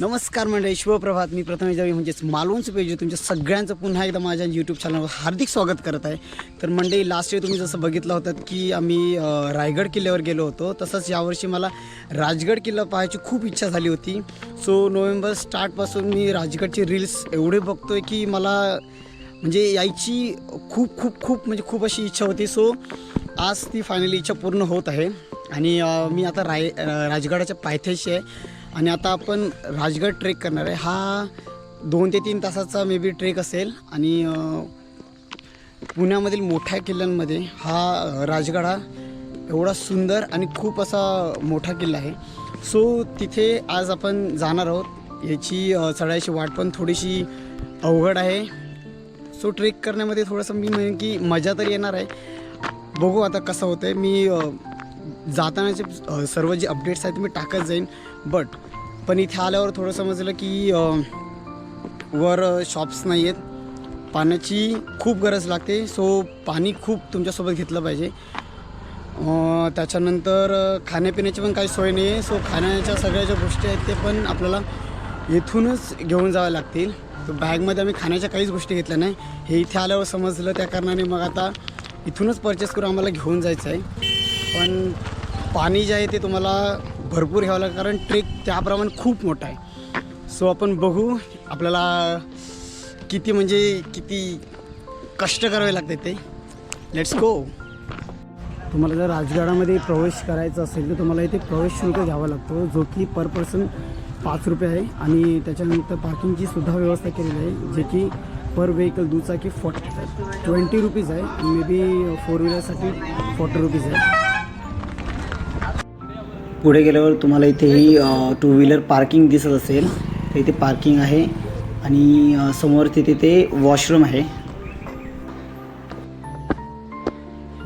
नमस्कार मंडळी शिवप्रभात मी प्रथमेश जावी म्हणजेच मालवणचं पाहिजे तुमच्या सगळ्यांचं पुन्हा एकदा माझ्या यूट्यूब चॅनलवर हार्दिक स्वागत करत आहे. तर मंडळी लास्ट इयर तुम्ही जसं बघितलं होतं की आम्ही रायगड किल्ल्यावर गेलो होतो. तसंच यावर्षी मला राजगड किल्ला पाहायची खूप इच्छा झाली होती. सो नोव्हेंबर स्टार्टपासून मी राजगडचे रील्स एवढे बघतो आहे की मला म्हणजे यायची खूप खूप खूप म्हणजे खूप अशी इच्छा होती. सो आज ती फायनली इच्छा पूर्ण होत आहे. आणि मी आता राय राजगडाच्या पायथ्याशी आहे. आणि आता आपण राजगड ट्रेक करणार आहे. हा दोन ते तीन तासाचा मे बी ट्रेक असेल. आणि पुण्यामधील मोठ्या किल्ल्यांमध्ये हा राजगडा राजगड हा एवढा सुंदर आणि खूप असा मोठा किल्ला आहे. सो तिथे आज आपण जाणार आहोत. याची चढायची वाट पण थोडीशी अवघड आहे. सो ट्रेक करण्यामध्ये थोडंसं मी म्हणेन की मजा तर येणार आहे. बघू आता कसं होतं आहे मी जातानाचे सर्व जे अपडेट्स आहेत ते मी टाकत जाईन. बट पण इथे आल्यावर थोडं समजलं की वर शॉप्स नाही आहेत पाण्याची खूप गरज लागते. सो पाणी खूप तुमच्यासोबत घेतलं पाहिजे. त्याच्यानंतर खाण्यापिण्याची पण काही सोय नाही आहे सो खाण्याच्या सगळ्या ज्या गोष्टी आहेत ते पण आपल्याला इथूनच घेऊन जाव्या लागतील. तर बॅगमध्ये आम्ही खाण्याच्या काहीच गोष्टी घेतल्या नाही. हे इथे आल्यावर समजलं. त्या कारणाने मग आता इथूनच परचेस करून आम्हाला घेऊन जायचं आहे पण पाणी जे आहे ते तुम्हाला भरपूर घ्यावं लागेल कारण ट्रेक त्याप्रमाणे खूप मोठा आहे. सो आपण बघू आपल्याला किती म्हणजे किती कष्ट करावे लागते ते. लेट्स गो तुम्हाला जर राजगडामध्ये प्रवेश करायचा असेल तर तुम्हाला इथे प्रवेश शुल्क घ्यावा लागतो जो की पर पर्सन पाच रुपये आहे. आणि त्याच्यानंतर पार्किंगची सुद्धा व्यवस्था केलेली आहे जे की पर व्हेकल दुचाकी फॉर्टी ट्वेंटी रुपीज आहे मे बी फोर व्हीलरसाठी फॉर्टी रुपीज आहे. पुढे गेल्यावर तुम्हाला इथे ही टू व्हीलर पार्किंग दिसत असेल. तर इथे पार्किंग आहे आणि समोर तिथे ते वॉशरूम आहे.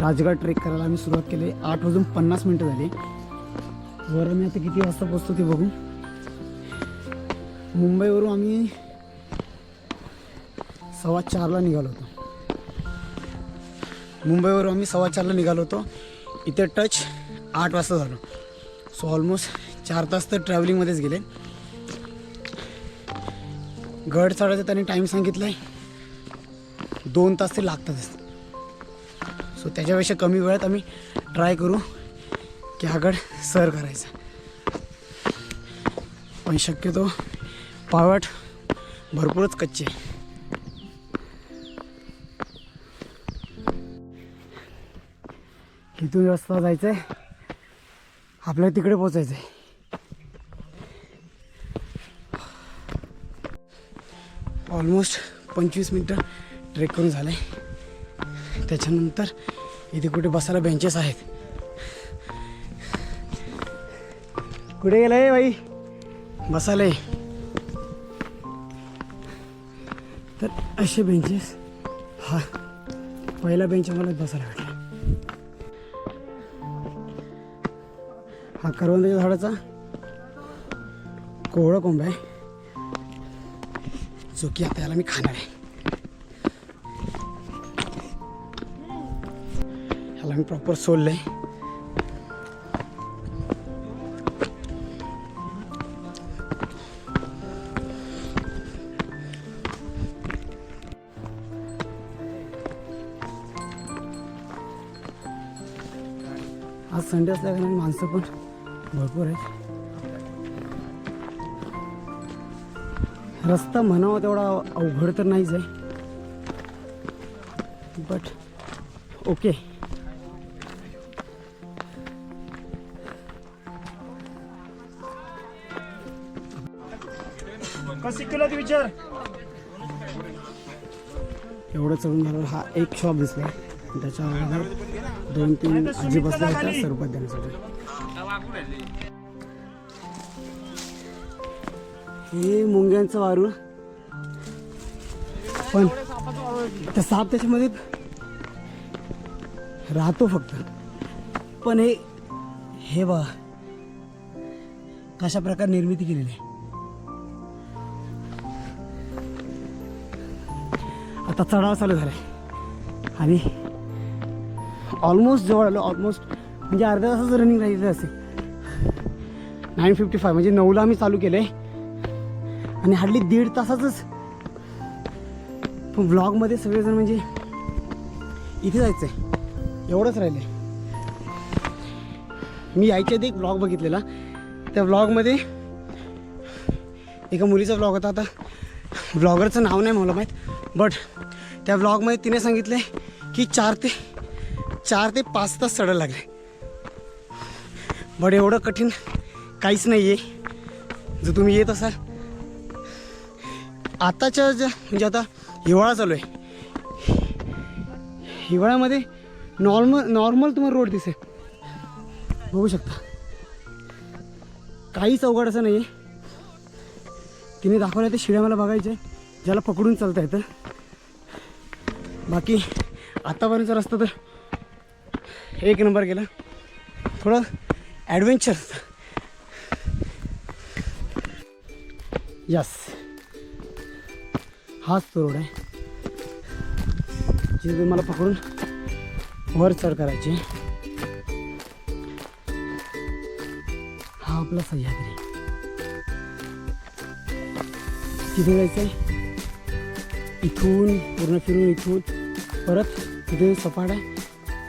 राजगड ट्रेक करायला आम्ही सुरुवात केली. आठ वाजून पन्नास मिनटं झाली. वर मी आता किती वाजता पोचतो ते बघू. मुंबईवरून आम्ही सव्वा चारला निघालो होतो. मुंबईवरून आम्ही सव्वा चारला निघालो होतो. इथे टच आठ वाजता झालो. सो ऑलमोस्ट चार तास तर ट्रॅव्हलिंगमध्येच गेले. गड चढायचा त्यांनी टाईम सांगितला आहे दोन तास ते लागतातच. सो त्याच्यापेक्षा कमी वेळात आम्ही ट्राय करू की हा गड सर करायचा. पण शक्यतो पावट भरपूरच कच्चे आहे. इथून रस्ता जायचा आहे आपल्याला तिकडे पोचायचं आहे ऑलमोस्ट पंचवीस मिनटं ट्रेक करून झालं आहे त्याच्यानंतर इथे कुठे बसायला बेंचेस आहेत. कुठे गेलाय बाई? बसायला आहे तर असे बेंचेस हा पहिला बेंच आम्हाला बसायला भेटला. हा करवंदाच्या झाडाचा कोवळा कोंब आहे. जो की आता याला मी खाणार आहे. ह्याला मी प्रॉपर सोललं आहे आज संडे असल्या कारण माणसं पण भरपूर आहेत. रस्ता म्हणावा तेवढा अवघड तर नाहीच आहे. बट ओके कशी किलो विचार? एवढं चढून झालं हा एक शॉप दिसला. त्याच्या दोन तीन आजी बसल्या होत्या सरबत देण्यासाठी. हे मुंग्यांचं वारूळ. पण त्या साप त्याच्यामध्ये राहतो फक्त. पण हे हे बघा. कशा प्रकारे निर्मिती केलेली आहे. आता चढाव चालू झाला आहे आणि ऑलमोस्ट जवळ आलो ऑलमोस्ट म्हणजे अर्ध्या तासाचं रनिंग राहिलेलं असेल. नाईन फिफ्टी फाय म्हणजे नऊला आम्ही चालू केलं आहे आणि हार्डली दीड तासाचंच. ब्लॉगमध्ये व्लॉगमध्ये सगळेजण म्हणजे इथे जायचं आहे एवढंच राहिले मी यायच्या आधी एक ब्लॉग बघितलेला. त्या ब्लॉगमध्ये एका मुलीचा व्लॉग होता. आता व्लॉगरचं नाव नाही मला माहीत बट त्या ब्लॉगमध्ये तिने सांगितलं की चार ते चार ते पाच तास चढायला लागले. बट एवढं कठीण काहीच नाही आहे जर तुम्ही येत असाल आताच्या ज्या म्हणजे आता हिवाळा चालू आहे. हिवाळ्यामध्ये नॉर्मल नॉर्मल तुम्हाला रोड दिसेल. बघू शकता. काहीच अवघड असं नाही आहे तिने दाखवलं ते शिड्या मला बघायचे ज्याला पकडून चालता येतं. बाकी आत्तापर्यंतचा रस्ता तर एक नंबर गेला. थोडं ॲडव्हेंचर यस हाच तो रोड आहे. जिथे मला पकडून वर चढ करायची. हा आपला सह्याद्री. तिथे जायचं आहे इथून पूर्ण फिरून इथून परत तिथे सपाट आहे.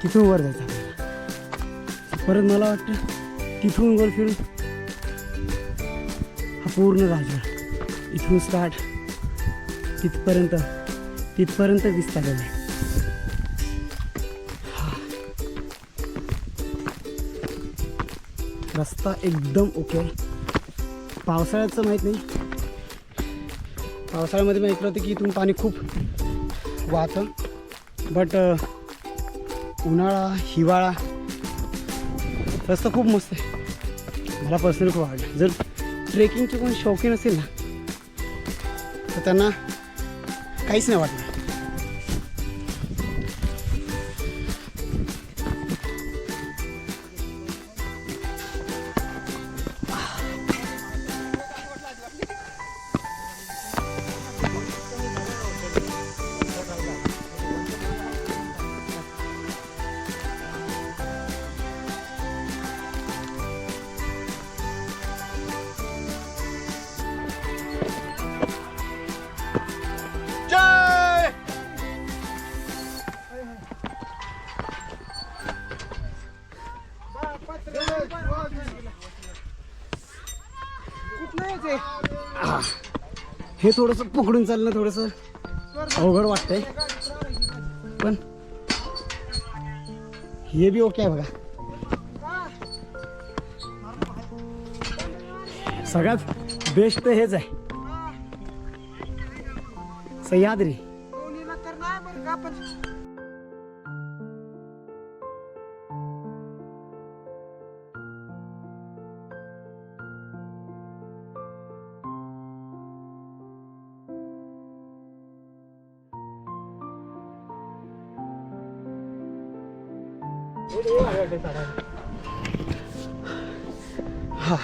तिथून वर जायचं आपल्याला. परत मला वाटतं तिथून वर फिरून हा पूर्ण राजगड इथून स्टार्ट तिथपर्यंत तिथपर्यंत विस्तार आहे रस्ता एकदम ओके आहे. पावसाळ्याचं माहीत नाही. पावसाळ्यामध्ये मी ऐकलं होतं की इथून पाणी खूप वाहतं. बट उन्हाळा हिवाळा रस्ता खूप मस्त आहे. मला पर्सनली खूप आवडलं. जर ट्रेकिंगचे कोण शौकीन असेल ना तर त्यांना काहीच नाही वाटणार हे थोडंसं पकडून चालणं थोडंसं अवघड वाटतंय. पण हे बी ओके आहे बघा. सगळ्यात बेस्ट हेच आहे. सह्याद्री. हा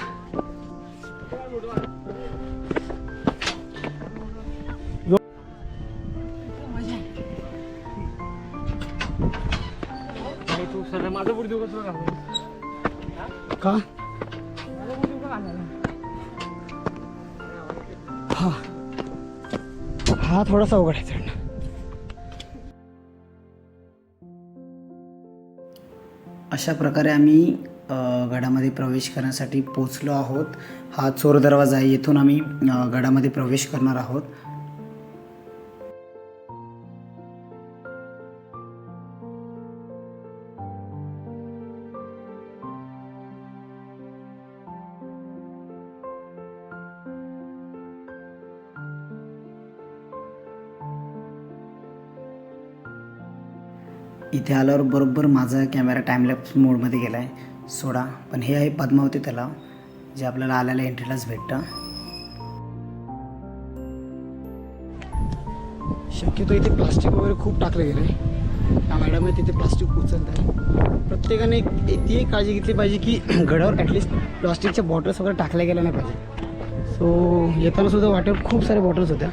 तू माझं बुडी देऊ कसं का? हा. हा थोडासा अवघड आहे अशा प्रकारे आम्ही गडामध्ये प्रवेश करण्यासाठी पोचलो आहोत. हा चोर दरवाजा आहे येथून आम्ही गडामध्ये प्रवेश करणार आहोत. इथे आल्यावर बरोबर माझा कॅमेरा टाईमलॅप्स मोडमध्ये गेला आहे सोडा. पण हे आहे पद्मावती तलाव जे आपल्याला आल्याला एंट्रीलाच भेटतं. शक्यतो इथे प्लास्टिक वगैरे खूप टाकलं गेलं आहे त्या मॅडम आहे तिथे प्लास्टिक उचलत आहे प्रत्येकाने एक ती काळजी घेतली पाहिजे की गडावर ॲटलिस्ट प्लास्टिकच्या बॉटल्स वगैरे टाकल्या गेल्या नाही पाहिजे. सो येताना सुद्धा वाटेवर खूप साऱ्या बॉटल्स होत्या.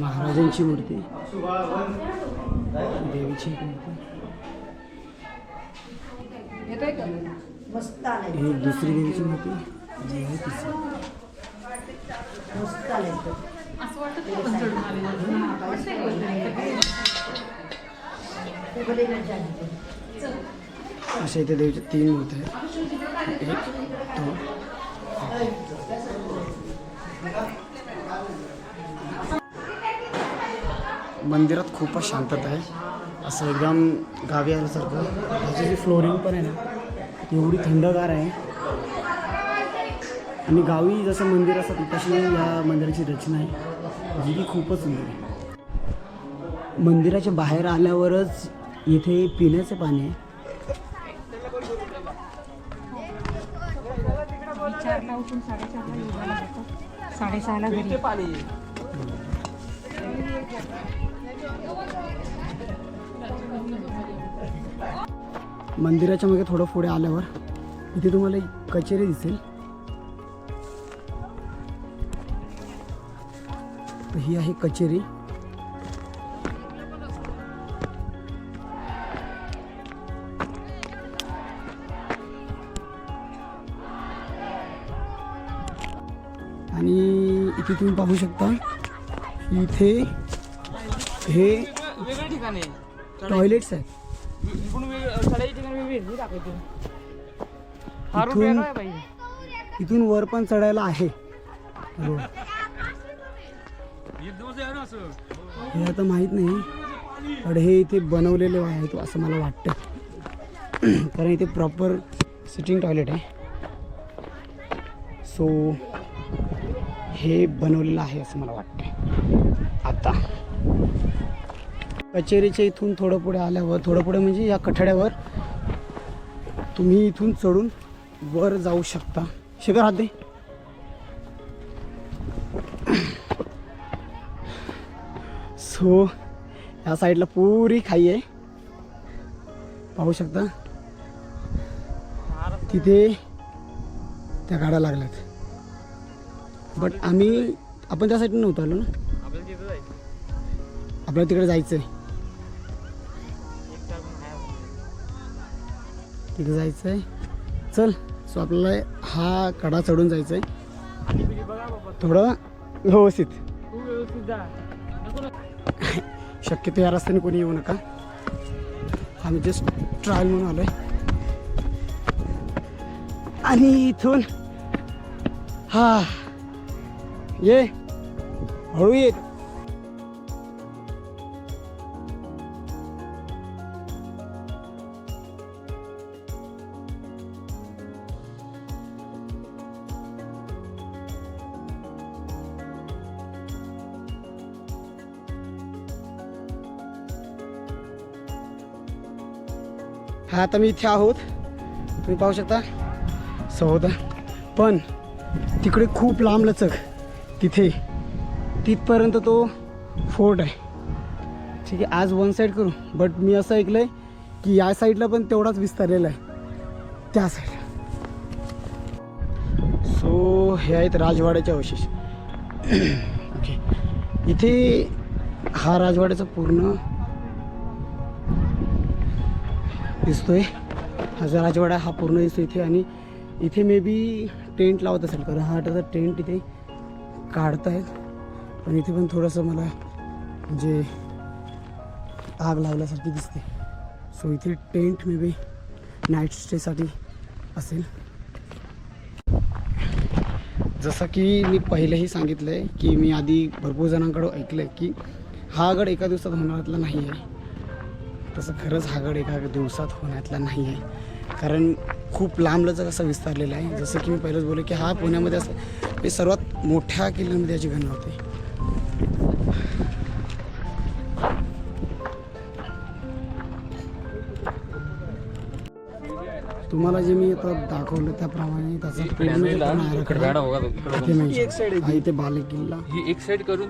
महाराजांची मूर्ती. देवीची मूर्ती. ही दुसरी देवीची मूर्ती. जी आहे तिसरी अशा इथे देवीच्या तीन मूर्ती आहेत. मंदिरात खूपच शांतता आहे. असं एकदम गावी आल्यासारखं. ह्याची जी फ्लोरिंग पण आहे ना एवढी थंडगार आहे. आणि गावी जसं मंदिर असतं तशी या मंदिराची रचना आहे. जी की खूपच सुंदर आहे. मंदिराच्या बाहेर आल्यावरच इथे पिण्याचं पाणी आहे. चारला उठून साडेचारला योगाला साडेसहाला घरी. पाणी मंदिराच्या मागे थोडं पुढे आल्यावर इथे तुम्हाला एक कचेरी दिसेल. तर ही आहे कचेरी. इथे तुम्ही पाहू शकता. इथे हे वेगळ्या ठिकाणी टॉयलेट्स आहेत इथून- वर पण चढायला आहे. हे आता माहीत नाही. पण हे इथे बनवलेले आहेत असं मला वाटतं. कारण इथे प्रॉपर सिटिंग टॉयलेट आहे. सो हे बनवलेलं आहे असं मला वाटतं आता. कचेरीच्या इथून थोडं पुढे आल्यावर थोडं पुढे म्हणजे या कठड्यावर तुम्ही इथून चढून वर जाऊ शकता. शिखर हात दे. सो या साईडला पुरी खाई आहे. पाहू शकता. तिथे त्या गाड्या लागल्यात. बट आम्ही आपण त्या साईडने नव्हतो आलो ना. आपल्याला तिथं तिकडे जायचं आहे आहे तिकडे जायचं आहे चल सो आपल्याला हा कडा चढून जायचं आहे थोडं व्यवस्थित. शक्यतो या रस्त्याने कोणी येऊ नका. आम्ही जस्ट ट्रायल म्हणून आलोय. आणि इथून हा ये हळू ये. हा आता मी इथे आहोत. तुम्ही पाहू शकता. सौदा. पण तिकडे खूप लांब लचक तिथे. तिथपर्यंत तो फोर्ट आहे. ठीक आहे आज वन साईड करू. बट मी असं ऐकलं आहे की या साईडला पण तेवढाच विस्तारलेला आहे. त्या साईडला सो हे आहेत राजवाड्याचे अवशेष. ओके इथे हा राजवाड्याचा पूर्ण दिसतोय. हा जो राजवाडा हा पूर्ण दिसतो इथे. आणि इथे मे बी टेंट लावत असेल. कारण हा त्याचा टेंट इथे काढतायत. पण इथे पण थोडंसं मला म्हणजे आग लागल्यासारखी दिसते. सो इथे टेंट मे बी नाईट स्टेसाठी असेल. जसं की मी पहिलेही सांगितलं आहे की मी आधी भरपूर जणांकडं ऐकलं आहे की हा गड एका दिवसात होणारातला नाही आहे. तसं खरंच हा गड एका दिवसात होण्यातला नाही आहे. कारण खूप लांबलचक असं विस्तारलेलं आहे. जसं की मी पहिलंच बोललो की हा पुण्यामध्ये असं हे सर्वात मोठ्या किल्ल्यांमध्ये याची गणना होते. तुम्हाला जे मी आता दाखवलं त्याप्रमाणे त्याचा इथे बाले किल्ला ही एक साइड करून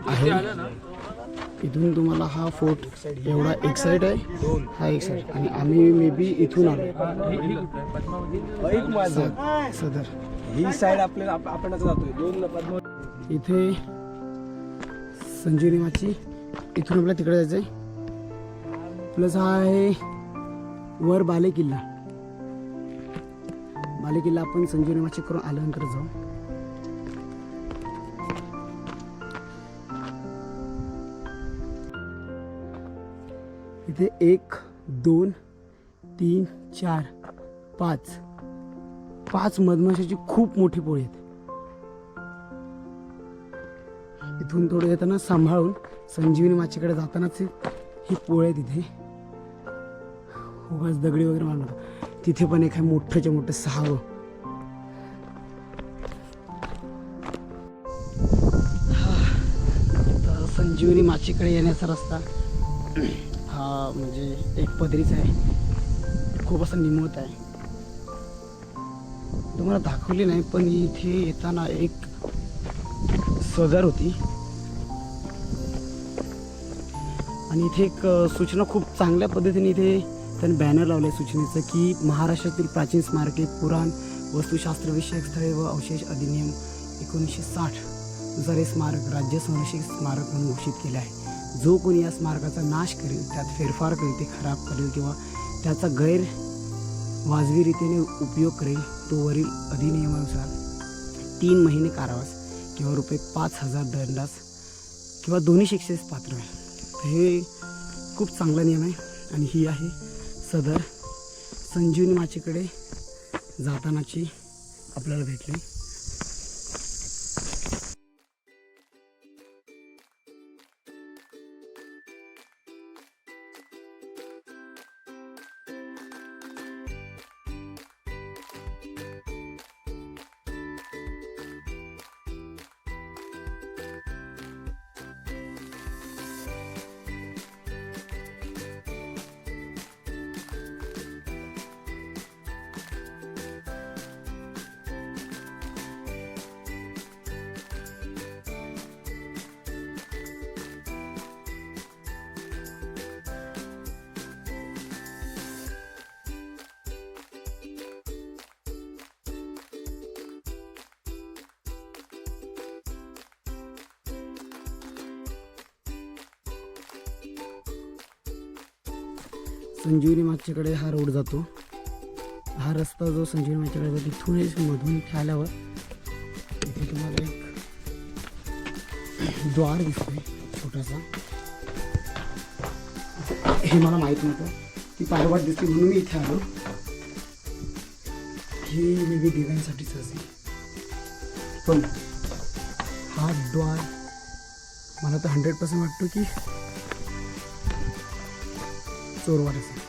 इथून तुम्हाला हा फोर्ट एवढा एक साईड आहे हा एक साईड आणि आम्ही मे बी इथून आलो. सदर. ही साईड आपल्याला आपण आता जातोय. दोन पद्म इथे संजीवनी माची इथून आपल्याला तिकडे जायचं आहे प्लस हा आहे वर बाले किल्ला बाले किल्ला आपण संजीवनी माची करून आल्यानंतर जाऊ. इथे एक दोन तीन चार पाच. पाच मधमाशाची खूप मोठी पोळी आहेत इथून थोडं येताना सांभाळून संजीवनी माचीकडे जातानाच ही पोळी आहे तिथे. उगाच दगडी वगैरे मारणार. तिथे पण एक आहे मोठंच्या मोठं सहावं तर संजीवनी माचीकडे येण्याचा रस्ता हा म्हणजे एक पदरीच आहे. खूप असं निमवत आहे. तुम्हाला दाखवली नाही पण इथे येताना एक सदर होती. आणि इथे एक सूचना खूप चांगल्या पद्धतीने इथे त्यांनी बॅनर लावले सूचनेचं की महाराष्ट्रातील प्राचीन स्मारके पुराण वस्तुशास्त्रविषयक स्थळे व अवशेष अधिनियम एकोणीसशे साठनुसार हे स्मारक राज्य संरक्षित स्मारक म्हणून घोषित केले आहे. जो कोणी या स्मारकाचा नाश करेल त्यात फेरफार करेल ते खराब करेल किंवा त्याचा गैर वाजवी रीतीने उपयोग करेल तो वरील अधिनियमानुसार तीन महिने कारावास किंवा रुपये पाच हजार दंडास किंवा दोन्ही शिक्षेस पात्र आहे. हे खूप चांगला नियम आहे आणि ही आहे सदर संजीवनी माचीकडे जातानाची आपल्याला भेटली. संजीवनी मागच्याकडे हा रोड जातो. हा रस्ता जो संजीवनी मागच्याकडे जातो तिथूनच मधून इथे आल्यावर इथे तुम्हाला एक द्वार दिसतोय छोटासा. हे मला माहीत नव्हतं. ती पायवाट दिसते म्हणून मी इथे आलो. हे वेगळी डिझाईनसाठीच असेल. पण हा द्वार मला तर हंड्रेड पर्सेंट वाटतो की चोरवाड असेल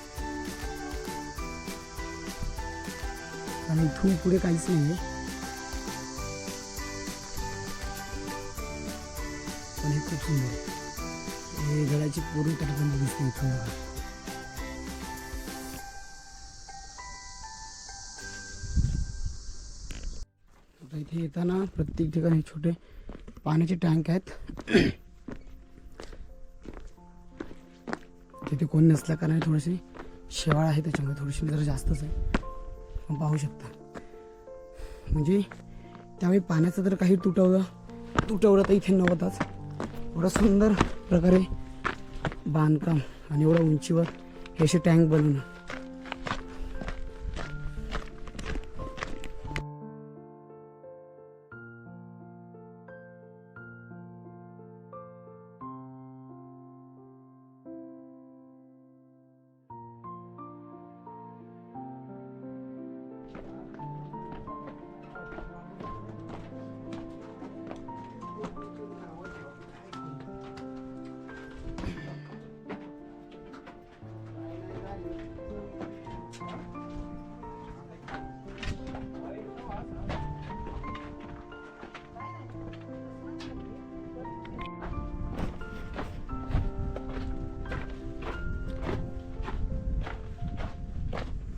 आणि इथून पुढे काहीच नाही सुंदर आहे हे पूर्ण तटबंदी दिसते इथून येताना प्रत्येक ठिकाणी छोटे। पाण्याचे टँक आहेत तिथे कोण नसल्या कारण थोडीशी शेवाळ आहे त्याच्यामुळे थोडीशी जरा जास्तच आहे. आपण पाहू शकता. म्हणजे त्यावेळी पाण्याचं तर काही तुटवलं तुटवलं तर इथे नव्हताच. एवढं सुंदर प्रकारे बांधकाम आणि एवढ्या उंचीवर हे असे टँक बनवणं.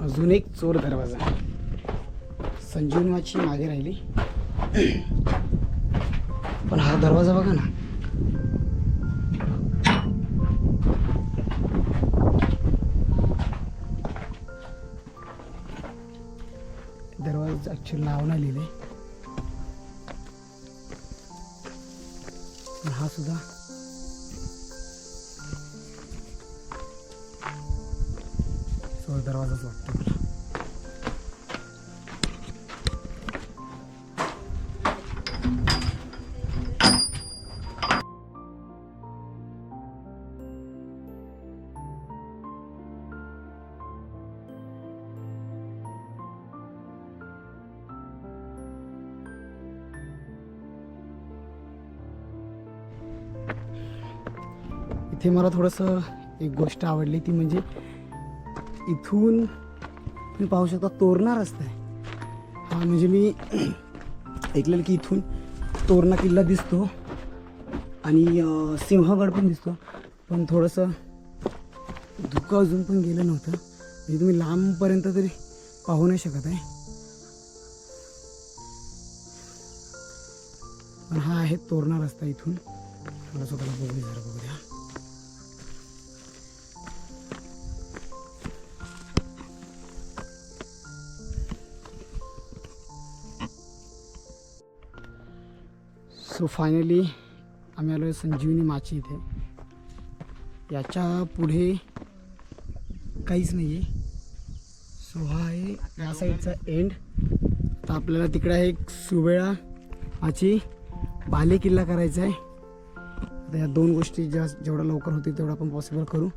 अजून एक चोर दरवाजा संजीवनाची मागे राहिली. पण हा दरवाजा बघा ना. दरवाजा ॲक्च्युअली नाव नाही लिहिले पण हा सुद्धा इथे मला थोडंसं एक गोष्ट आवडली ती म्हणजे इथून तुम्ही पाहू शकता तोरणा रस्ता आहे. हा म्हणजे मी ऐकलेलं की इथून तोरणा किल्ला दिसतो आणि सिंहगड पण दिसतो. पण थोडंसं धुकं अजून पण गेलं नव्हतं. म्हणजे तुम्ही लांबपर्यंत तरी पाहू नाही शकत आहे. पण हा आहे तोरणा रस्ता इथून. मला स्वतःला बघू जरा बघूया. सो फायनली आम्ही आलो संजीवनी माची इथे याच्यापुढे काहीच नाही आहे सो हा आहे या साईडचा एंड तर आपल्याला तिकडे आहे एक सुवेळा माची बाले किल्ला करायचा आहे। आता या दोन गोष्टी ज्या जेवढ्या लवकर होतील तेवढं आपण पॉसिबल करू।